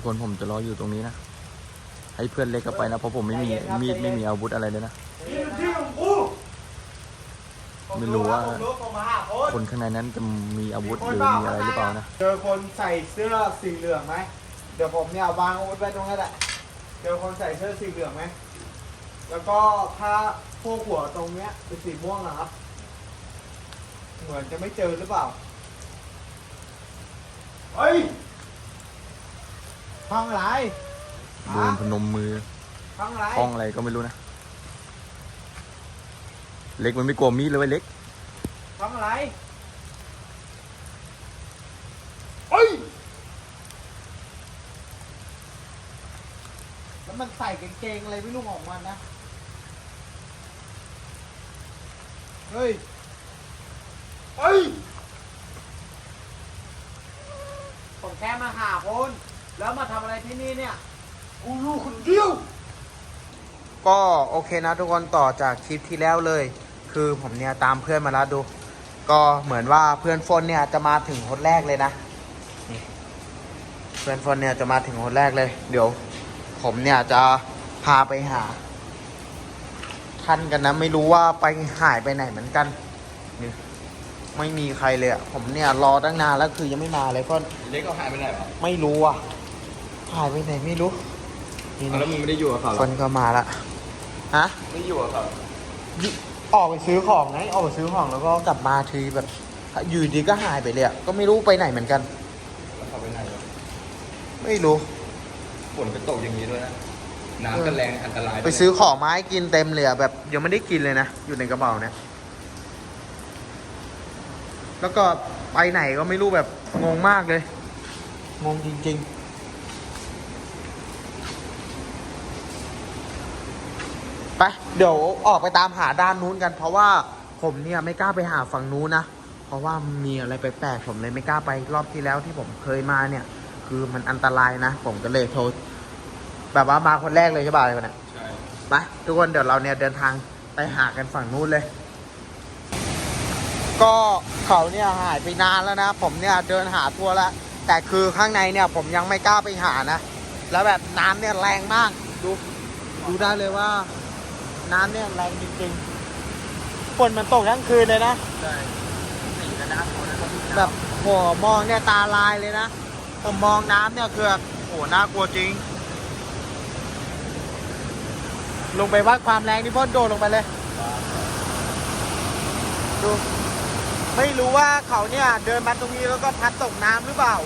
กคนผมจะรออยู่ตรงนี้นะ ให้เพื่อนเล็กเข้าไปนะ เพราะผมไม่มีมีดไม่มีอาวุธอะไรเลยนะนี่มันที่ของกูไม่รู้ว่าผมรู้ผมมาหาคนคนข้างในนั้นจะมีอาวุธหรือมีอะไรหรือเปล่านะ เจอคนใส่เสื้อสีเหลืองไหม เดี๋ยวผมเนี่ยวางอาวุธไว้ตรงนั้นแหละ เจอคนใส่เสื้อสีเหลืองไหม แล้วก็ถ้าพวกหัวตรงเนี้ยเป็นสีม่วงนะครับ เหมือนจะไม่เจอหรือเปล่า เฮ้ย ห้องอะไรเดินพนมมือห้องอะไรห้องอะไรก็ไม่รู้นะ เล็กมันไม่กลัวมีดเลยเว้ยเล็กห้องอะไรเฮ้ยแล้วมันใส่กางเกงอะไรไม่รู้ของมันนะ เฮ้ยเฮ้ยผมแค่มาหาคน แล้วมาทำอะไรที่นี่เนี่ย กูรู้คนเดียว ก็โอเคนะทุกคนต่อจากคลิปที่แล้วเลย คือผมเนี่ยตามเพื่อนมาแล้วดู ก็เหมือนว่าเพื่อนฟนเนี่ยจะมาถึงคนแรกเลยนะนี่เพื่อนฟนเนี่ยจะมาถึงคนแรกเลย เดี๋ยว ผมเนี่ยจะพาไปหา ท่านกันนะ ไม่รู้ว่าไปหายไปไหนเหมือนกันนี่ไม่มีใครเลยอะผมเนี่ยรอตั้งนานแล้วคือยังไม่มาเลยเพื่อน เล็กก็หายไปไหนวะไม่รู้อะ หายไปไหนไม่รู้นี่นะแล้วมึงไม่ได้อยู่กับเขาหรคอนก็มาละฮะไม่อยู่กับเขาออกไปซื้อของไงออกไปซื้อของแล้วก็กลับมาทีแบบ อยู่ดีก็หายไปเลยอะก็ไม่รู้ไปไหนเหมือนกัน แล้วเขาไปไหนวะไม่รู้ ฝนก็ตกอย่างนี้ด้วยนะ น้ำก็แรงอันตรายด้วยนะไปซื้อของมาให้กินเต็มเลยอะแบบยังไม่ได้กินเลยนะ อยู่ในกระเป๋าเนี่ยแล้วก็ไปไหนก็ไม่รู้แบบงงมากเลย งงจริง ๆ ไป เดี๋ยวออกไปตามหาด้านนู้นกัน เพราะว่าผมเนี่ยไม่กล้าไปหาฝั่งนู้นนะ เพราะว่ามีอะไรแปลกๆผมเลยไม่กล้าไปรอบที่แล้วที่ผมเคยมาเนี่ย คือมันอันตรายนะ ผมก็เลยโทรแบบว่ามาคนแรกเลยใช่ป่ะอะไรคนเนี้ยใช่ไปทุกคนเดี๋ยวเราเนี่ยเดินทางไปหากันฝั่งนู้นเลย ก็เขาเนี่ยหายไปนานแล้วนะ ผมเนี่ยเดินหาทั่วแล้วแต่คือข้างในเนี่ยผมยังไม่กล้าไปหานะ แล้วแบบน้ำเนี่ยแรงมากดูดูได้เลยว่า น้ำเนี่ยแรงจริงๆฝนมันตกทั้งคืนเลยนะ ใช่สีกระน้ำคนนั้นก็มีแบบโหมองเนี่ยตาลายเลยนะผมมองน้ำเนี่ยคือแบบโหน่ากลัวจริง ลงไปวัดความแรงที่พ่นโดดลงไปเลย ดู ไม่รู้ว่าเขาเนี่ยเดินมาตรงนี้แล้วก็พัดตกน้ำหรือเปล่า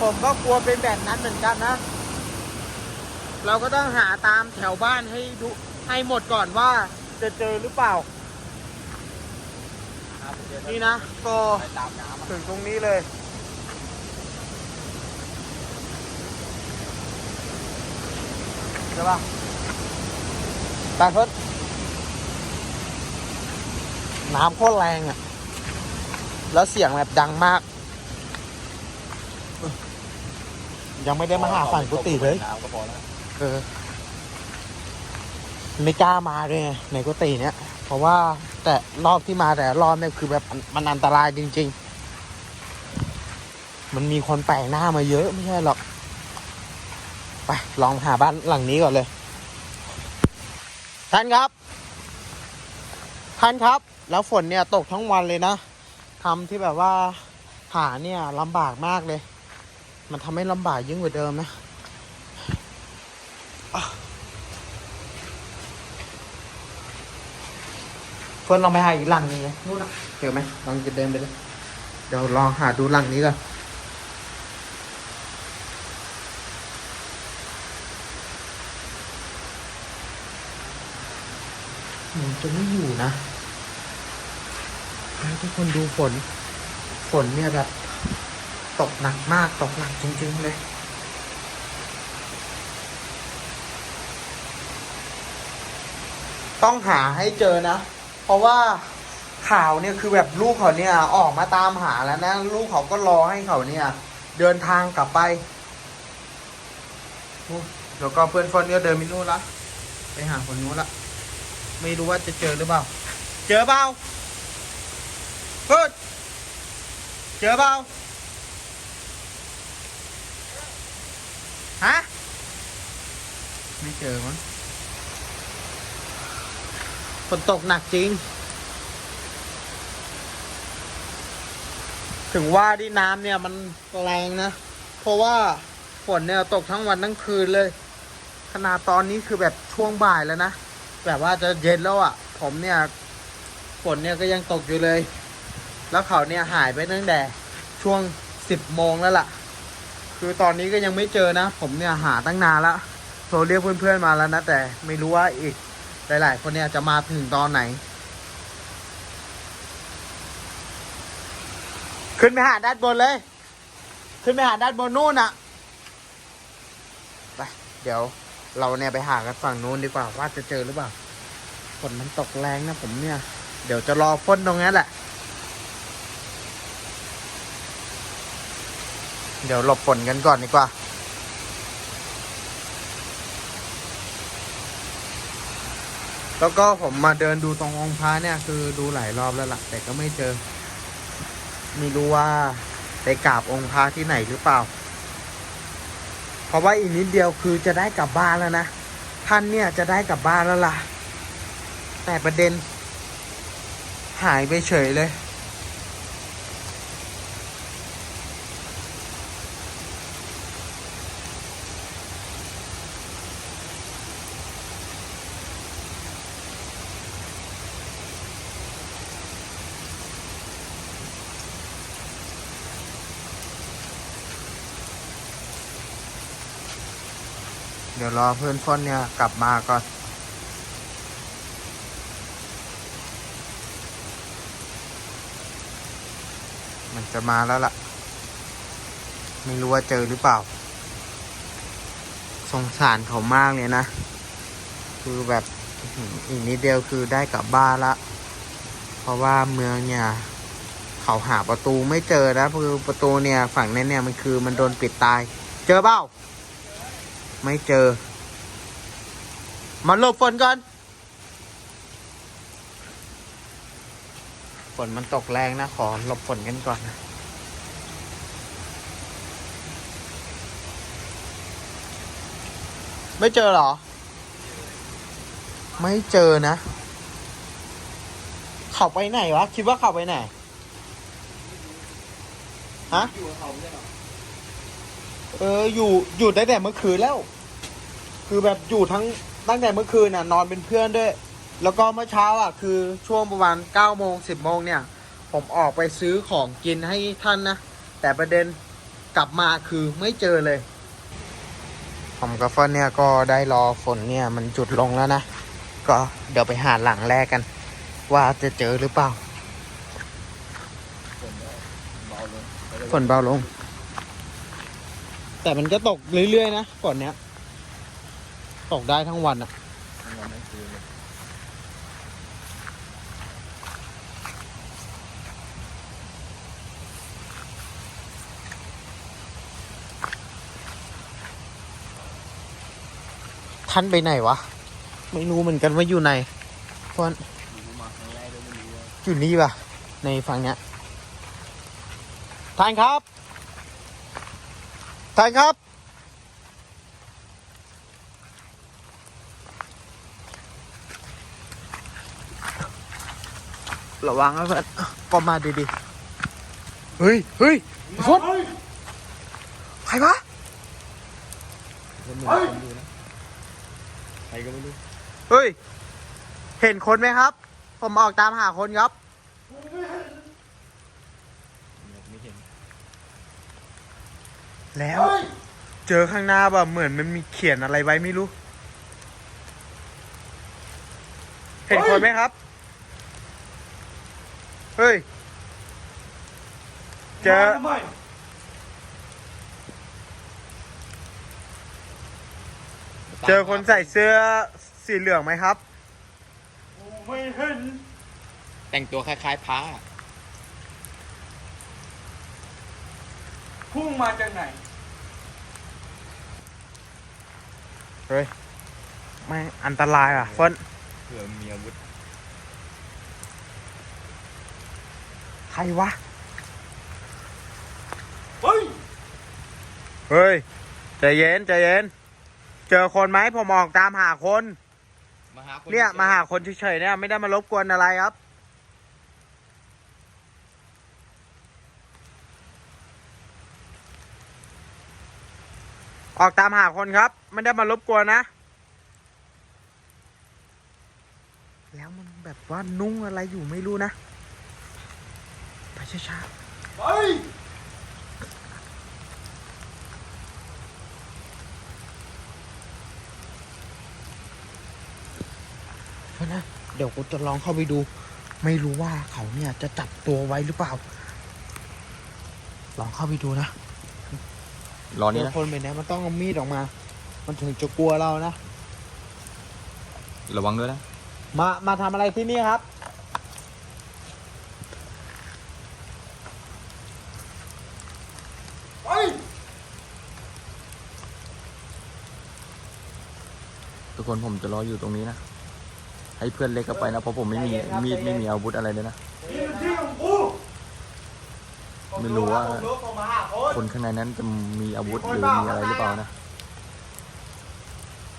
ผมก็กลัวเป็นแบบนั้นเหมือนกันนะ เราก็ต้องหาตามแถวบ้านให้ดู ให้หมดก่อนว่าจะเจอหรือเปล่า นี่นะ ก็ไปตามน้ำอะถึงตรงนี้เลย ใช่ปะตาทศน้ำโคตรแรงอะ แล้วเสียงแบบดังมาก ยังไม่ได้มาหาฝั่งกุฏิเลย น้ำก็พอแล้วเออ ไม่กล้ามาด้วยไงในกุฏิเนี้ยเพราะว่าแต่รอบที่มาแต่รอบเนี่ยคือแบบมันมันอันตรายจริง ๆ มันมีคนแปลกหน้ามาเยอะไม่ใช่หรอกไปลองหาบ้านหลังนี้ก่อนเลย ท่านครับ ท่านครับ แล้วฝนเนี่ยตกทั้งวันเลยนะทำที่แบบว่าหาเนี่ยลำบากมากเลย มันทำให้ลำบากยิ่งกว่าเดิมนะ เฟิร์นลองไปหาอีกหลังหนึงเลยนู่นน่ะเจอไหมลองจะเดินไปเลยเดี๋ยวลองหาดูหลังนี้ก่อนมันจะไม่อยู่นะให้ทุกคนดูฝน ฝนเนี่ยแบบ ตกหนักมากตกหนักจริง ๆ เลยต้องหาให้เจอนะ เพราะว่าข่าวเนี่ยคือแบบลูกเขาเนี่ยออกมาตามหาแล้วนะ ลูกเขาก็รอให้เขาเนี่ย เดินทางกลับไปโอ้เดี๋ยวก็เพื่อนฟอนก็เดินไปนู่นละไปหาคนนู้นละไม่รู้ว่าจะเจอหรือเปล่า เจอเปล่าเพื่อนเจอเปล่าฮะไม่เจอมั้ง ฝนตกหนักจริง ถึงว่าที่น้ำเนี่ยมันแรงนะ เพราะว่าฝนเนี่ยตกทั้งวันทั้งคืนเลย ขนาดตอนนี้คือแบบช่วงบ่ายแล้วนะ แบบว่าจะเย็นแล้วอะ่ะ ผมเนี่ยฝนเนี่ยก็ยังตกอยู่เลย แล้วเขาเนี่ยหายไปตั้งแต่ช่วงสิบโมงแล้วล่ะ คือตอนนี้ก็ยังไม่เจอนะ ผมเนี่ยหาตั้งนานล้วโทรเรียกเพื่อนๆมาแล้วนะ แต่ไม่รู้ว่าอีก หลาย ๆ คนเนี่ยจะมาถึงตอนไหน ขึ้นไปหาด้านบนเลย ขึ้นไปหาด้านบนนู่นอะไปเดี๋ยวเราเนี่ยไปหากันฝั่งนู้นดีกว่าว่าจะเจอหรือเปล่าฝนมันตกแรงนะผมเนี่ย เดี๋ยวจะรอฝนตรงนั้นแหละ เดี๋ยวหลบฝนกันก่อนดีกว่า แล้วก็ผมมาเดินดูตรงองค์พระเนี่ยคือดูหลายรอบแล้วล่ะ แต่ก็ไม่เจอ ไม่รู้ว่าไปกราบองค์พระที่ไหนหรือเปล่า เพราะว่าอีกนิดเดียวคือจะได้กลับบ้านแล้วนะท่านเนี่ยจะได้กลับบ้านแล้วล่ะ แต่ประเด็น หายไปเฉยเลย เดี๋ยวรอเพื่อนฟอนเนี่ยกลับมาก่อน มันจะมาแล้วล่ะ ไม่รู้ว่าเจอหรือเปล่า สงสารเขามากเลยนะ คือแบบอีกนิดเดียวคือได้กลับบ้านละ เพราะว่าเมืองเนี่ย เขาหาประตูไม่เจอนะคือประตูเนี่ย ฝั่งนั้นเนี่ยมันคือมันโดนปิดตาย เจอเปล่า ไม่เจอ มาหลบฝนก่อน ฝนมันตกแรงนะ ขอหลบฝนกันก่อนนะไม่เจอเหรอ ไม่เจอนะเขาไปไหนวะ คิดว่าเขาไปไหน ฮะ เอออยู่อยู่ตั้งแต่เมื่อคืนแล้ว คือแบบอยู่ทั้งตั้งแต่เมื่อคืนน่ะ นอนเป็นเพื่อนด้วย แล้วก็เมื่อเช้าอะ คือช่วงประมาณเก้าโมงสิบโมงเนี่ย ผมออกไปซื้อของกินให้ท่านนะ แต่ประเด็นกลับมาคือไม่เจอเลย ผมกับฟอนเนี่ยก็ได้รอฝนเนี่ยมันจุดลงแล้วนะ ก็เดี๋ยวไปหาหลังแรกกัน ว่าจะเจอหรือเปล่าฝนเบาลง แต่มันก็ตกเรื่อยๆนะฝนเนี้ย ตกได้ทั้งวันอะท่านไปไหนวะ ไม่รู้เหมือนกันว่าอยู่ไหนฟอนอยู่นี่ปะในฝั่งเนี้ยท่านครับ ท่านครับ ระวังนะเพื่อนก็มาดีๆ เฮ้ยเฮ้ยฟดใครวะใครก็ไม่รู้ เฮ้ย เห็นคนไหมครับ ผมออกตามหาคนครับ ไม่เห็น แล้ว เจอข้างหน้าแบบเหมือนมันมีเขียนอะไรไว้ไม่รู้ เห็นคนไหมครับ เฮ้ย เจอ เจอคนใส่เสื้อสีเหลืองไหมครับ ไม่เห็น แต่งตัวคล้ายๆพระพุ่งมาจากไหน เฮ้ยไม่งอันตรายอะเฟิร์นเผื่อมีอาวุธใครวะ เฮ้ย เฮ้ยใจเย็นใจเย็น เจอคนไหมผมออกตามหาคน มาหาคนเนี่ยมาหาคนเฉยๆเนี่ยไม่ได้มารบกวนอะไรครับ ออกตามหาคนครับ ไม่ได้มารบกวนนะ แล้วมันแบบว่านุ่งอะไรอยู่ไม่รู้นะ ไปช้าเฮ้ยๆเพราะนะเดี๋ยวกูจะลองเข้าไปดู ไม่รู้ว่าเขาเนี่ยจะจับตัวไว้หรือเปล่า ลองเข้าไปดูนะ รอเจนี่อนะ คนแบบนี้มันต้องเอามีดออกมา มันถึงจะกลัวเรานะ ระวังด้วยนะ มา มาทำอะไรที่นี่ครับเฮ้ยทุกคนผมจะรออยู่ตรงนี้นะ ให้เพื่อนเล็กก็ไปนะ เพราะผมไม่มีมีดไม่มีอาวุธอะไรเลยนะนี่มันที่ของกู ไม่รู้ว่าคนข้างในนั้นจะมีอาวุธหรือมีอะไรหรือเปล่านะ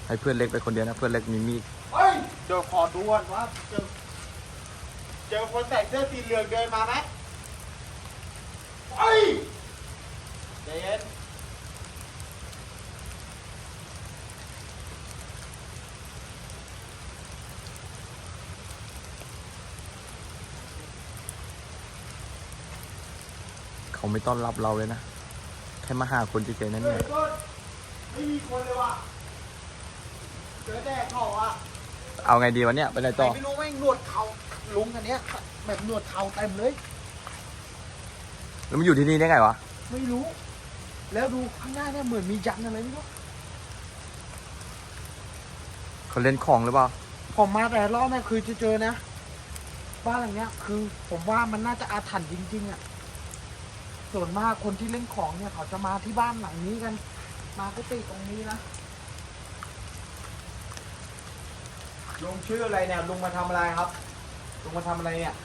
ให้เพื่อนเล็กไปคนเดียวนะเพื่อนเล็กมีมีดเฮ้ยเดี๋ยวขอดูก่อนว่าเจอเจอคนใส่เสื้อสีเหลืองเดินมาไหมเฮ้ยใจเย็นาไม่ต้อนรับเราเลยนะ แค่มาหาคนเฉยๆนั้นเนี่ยไม่มีคนเลยว่ะเจอแดดเขาอะเอาไงดีวะเนี่ยไปไหนต่ต่อไม่รู้แม่งหนวดเขาลุงคันเนี้ยแบบหนวดเขาเต็มเลยแล้วมันอยู่ที่นี่ได้ไงวะไม่รู้ แล้วดูข้างหน้าเนี่ยเหมือนมียันอะไรไม่รู้เขาเล่นของหรือเปล่าผมมาแต่รอบเนี่ยคือจะเจอนะบ้านหลังเนี้ย คือ ผมว่ามันน่าจะอาถรรพ์จริงๆอะ ส่วนมากคนที่เล่นของเนี่ยเขาจะมาที่บ้านหลังนี้กัน มากุฏิตรงนี้นะลุงชื่ออะไรเนี่ยลุงมาทำอะไรครับลุงมาทำอะไรเนี่ย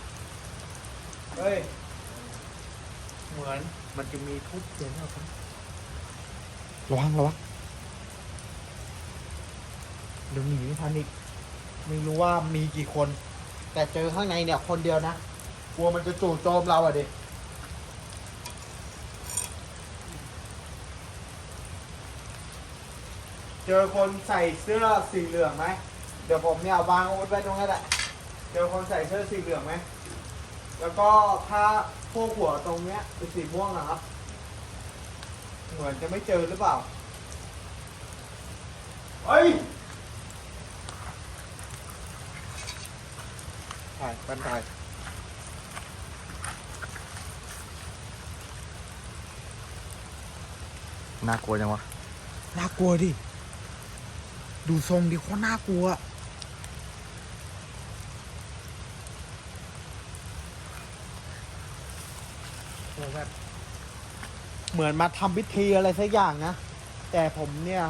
เฮ้ยเหมือนมันจะมีทุบเสียงเหรอครับระวังระวังเดี๋ยวหนีไม่ทันอีกไม่รู้ว่ามีกี่คน แต่เจอข้างในเนี่ยคนเดียวนะกลัวมันจะจู่โจมเราอะดิ เจอคนใส่เสื้อสีเหลืองไหม เดี๋ยวผมเนี่ยวางอาวุธไว้ตรงนั้นแหละ เจอคนใส่เสื้อสีเหลืองไหม แล้วก็ถ้าพวกหัวตรงเนี้ยเป็นสีม่วงนะครับ เหมือนจะไม่เจอหรือเปล่า เฮ้ยถ่ายปันถ่ายน่ากลัวจังวะ น่ากลัวดิ ดูทรงดิโคตรน่ากลัว โอ้แบบเหมือนมาทำพิธีอะไรสักอย่างนะ แต่ผมเนี่ย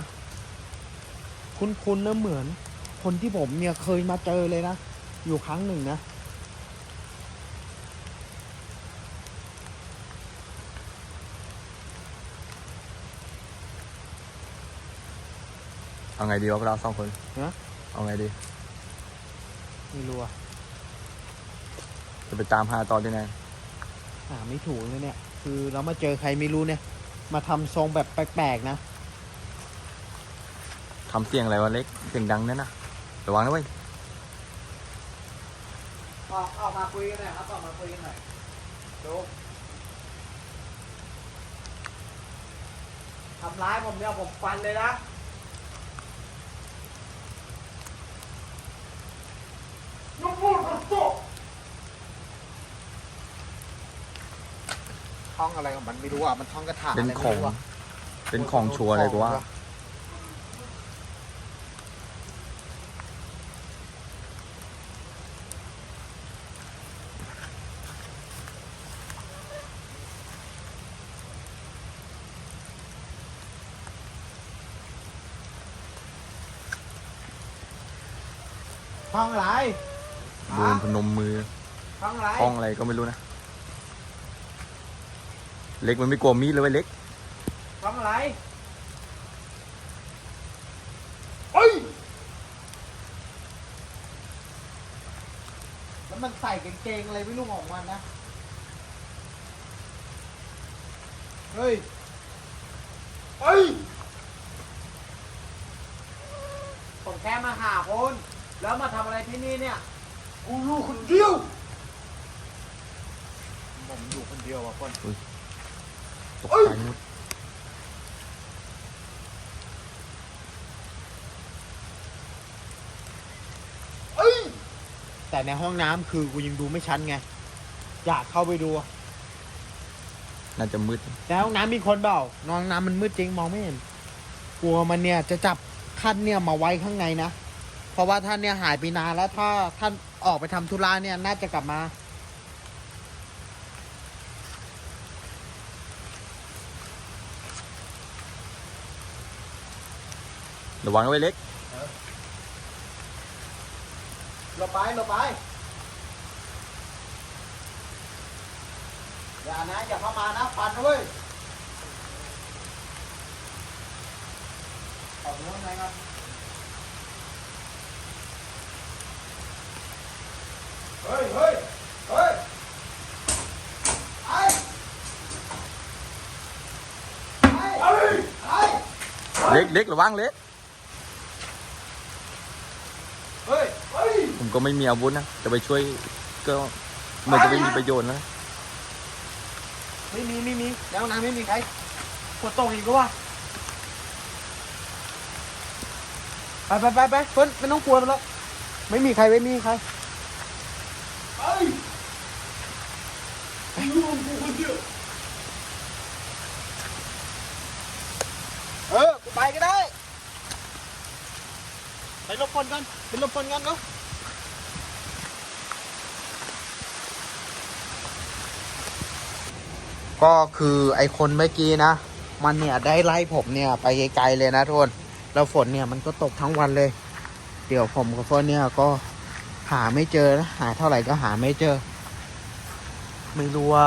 คุ้นๆนะเหมือน คนที่ผมเนี่ยเคยมาเจอเลยนะ อยู่ครั้งหนึ่งนะ เอาไงดีวะพวกเราสองคนฮะ เอาไงดี ไม่รู้อะจะไปตามหาต่อที่ไหนหาไม่ถูกเลยเนี่ย คือเรามาเจอใครไม่รู้เนี่ย มาทำทรงแบบแปลกๆนะ ทำเสียงอะไรวะเล็ก เสียงดังนั่นนะระวังนะเว้ย ออกออกมาคุยกันหน่อยครับออกมาคุยกันหน่อยดูทำร้ายผมเนี่ยผมฟันเลยนะ น้องพูดมันโต ท่องอะไรของมันไม่รู้อะมันท่องกระถาเป็นอะไรของไม่รู้ะเป็นของชัวร์เลยกูว่า ท่องอะไรเดินพนมมือ ท่องอะไร ห้องอะไรก็ไม่รู้นะ เล็กมันไม่กลัวมีดเลยเว้ยเล็กทำอะไรเอ้แล้วมันใส่เกงๆอะไรไม่รู้ของมันนะ เฮ้ย เฮ้ย ผมแค่มาหาคนแล้วมาทำอะไรที่นี่เนี่ย กูรู้คนเดียว ผมอยู่คนเดียวว่ะคน อุ๊ ตกใจหมดเฮ้ยแต่ในห้องน้ำคือกูยังดูไม่ชัดไง อยากเข้าไปดูน่าจะมืด ในห้องน้ำมีคนเปล่าในห้องน้ำมันมืดจริงมองไม่เห็นกลัวมันเนี่ยจะจับท่านเนี่ยมาไว้ข้างในนะ เพราะว่าท่านเนี่ยหายไปนานแล้วถ้าท่านออกไปทำธุระเนี่ยน่าจะกลับมา ระวังไว้เล็กหลบไปหลบไป อย่านะ อย่าเข้ามานะฟันนะเว้ยออกไปข้างในครับเฮ้ยเฮ้ยเฮ้ยไอ้ไอ้ไอ้ไอ้เล็กเล็กระวังเล็ก เฮ้ยเฮ้ย ผม ก็ไม่มีอาวุธนะ จะไปช่วยก็ไมันจะไม่มีประโยชน์นะ ไม่มีไม่มีแล้วน้ำไม่มีใครกดตกอีกก็ว่าไปไปไปไปเฟิร์นไม่ต้องกลัวมันแล้วไม่มีใครไม่มีใครเฮ้ยกูอยู่ของกูคนเดียวเออกูไปก็ได้ ไปหลบฝนกันไปหลบฝนกันเนาะ ก็คือไอคนเมื่อกี้นะ มันเนี่ยได้ไล่ผมเนี่ยไปไกลๆเลยนะทุกคนแล้วฝนเนี่ยมันก็ตกทั้งวันเลย เดี๋ยวผมกับเฟิร์นเนี่ยก็หาไม่เจอนะหาเท่าไหร่ก็หาไม่เจอ ไม่รู้ว่า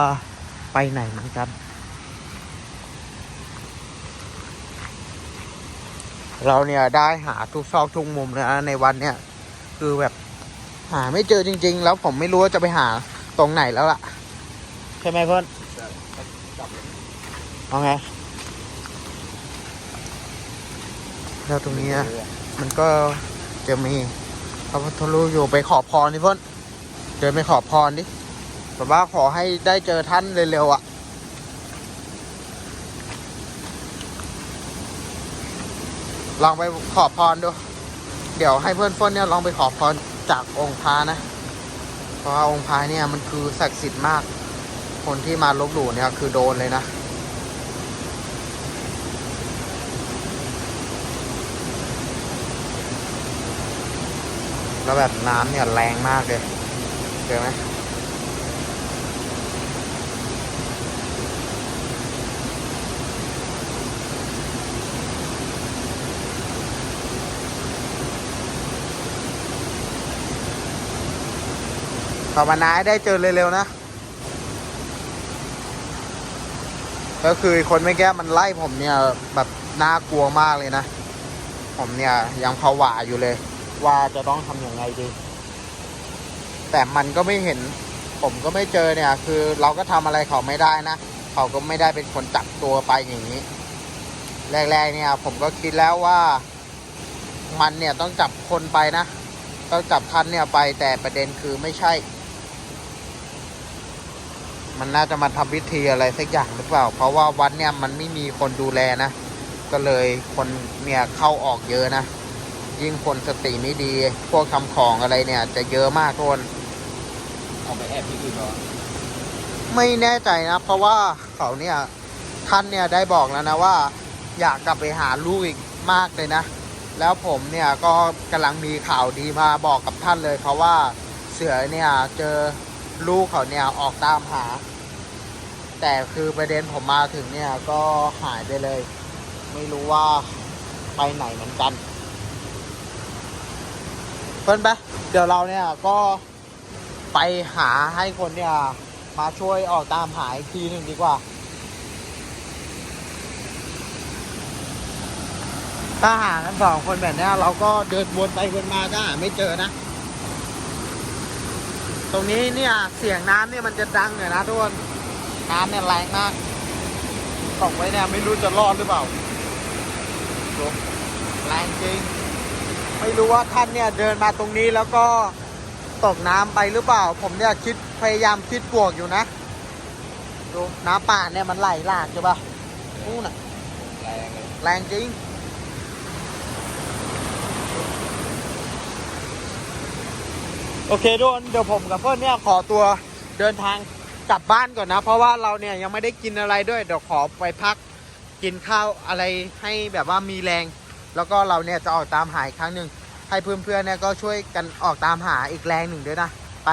ไปไหนเหมือนกันเราเนี่ยได้หาทุกซอกทุกมุมเลยนะในวันเนี่ยคือแบบหาไม่เจอจริง ๆ แล้วผมไม่รู้ว่าจะไปหาตรงไหนแล้วล่ะ ใช่ไหมเพื่อน เอาไงแล้วตรงนี้นะมันก็จะมีพระพุทธรูปอยู่ไปขอพรนี่เพื่อนเดินไปขอพรดิแบบว่าขอให้ได้เจอท่านเร็วๆอะลองไปขอพรดู เดี๋ยวให้เพื่อนเพื่อนเนี่ยลองไปขอพรจากองค์พระนะ เพราะว่าองค์พระเนี่ยมันคือศักดิ์สิทธิ์มาก คนที่มาลบหลู่เนี่ยคือโดนเลยนะ แล้วแบบน้ำเนี่ยแรงมากเลยเจอไหมภาวนาให้ได้เจอเร็วๆนะ ก็คือคนไม่แก้มันไล่ผมเนี่ยแบบน่ากลัวมากเลยนะ ผมเนี่ยยังผวาอยู่เลย ว่าจะต้องทำยังไงดี แต่มันก็ไม่เห็น ผมก็ไม่เจอเนี่ย คือเราก็ทำอะไรเขาไม่ได้นะ เขาก็ไม่ได้เป็นคนจับตัวไปอย่างนี้ แรก ๆ เนี่ย ผมก็คิดแล้วว่า มันเนี่ยต้องจับคนไปนะ ต้องจับท่านเนี่ยไปแต่ประเด็นคือไม่ใช่ มันน่าจะมาทำพิธีอะไรสักอย่างหรือเปล่า เพราะว่าวัดเนี่ยมันไม่มีคนดูแลนะ ก็เลยคนเนี่ยเข้าออกเยอะนะ ยิ่งคนสติไม่ดี พวกทำของอะไรเนี่ย จะเยอะมากทุกคนเอาไปแอบที่อื่นเหรอไม่แน่ใจนะ เพราะว่าเขาเนี่ยท่านเนี่ยได้บอกแล้วนะว่า อยากกลับไปหาลูกอีกมากเลยนะ แล้วผมเนี่ยก็กำลังมีข่าวดีมาบอกกับท่านเลย เพราะว่าเสือเนี่ยเจอลูกเขาเนี่ยออกตามหา แต่คือประเด็นผมมาถึงเนี่ยก็หายไปเลย ไม่รู้ว่าไปไหนเหมือนกัน เพื่อนไปเดี๋ยวเราเนี่ยก็ไปหาให้คนเนี่ยมาช่วยออกตามหาอีกทีหนึ่งดีกว่า ถ้าหากันสองคนแบบนี้เราก็เดินวนไปวนมาก็หาไม่เจอนะ ตรงนี้เนี่ยเสียงน้ำเนี่ยมันจะดังหน่อยนะทุกคนน้ำเนี่ยแรงมากตกไว้เนี่ยไม่รู้จะรอดหรือเปล่าแรงจริง ไม่รู้ว่าท่านเนี่ยเดินมาตรงนี้แล้วก็ตกน้ำไปหรือเปล่า ผมเนี่ยคิดพยายามคิดบวกอยู่นะ ดูน้ำป่าเนี่ยมันไหลหลากใช่ปะนู่นน่ะแรงแรงจริง โอเคทุกคนเดี๋ยวผมกับเพื่อนเนี่ยขอตัวเดินทางกลับบ้านก่อนนะ เพราะว่าเราเนี่ยยังไม่ได้กินอะไรด้วย เดี๋ยวขอไปพักกินข้าวอะไรให้แบบว่ามีแรง แล้วก็เราเนี่ยจะออกตามหาอีกครั้งหนึ่งให้เพื่อนๆเนี่ยก็ช่วยกันออกตามหาอีกแรงหนึ่งด้วยนะไป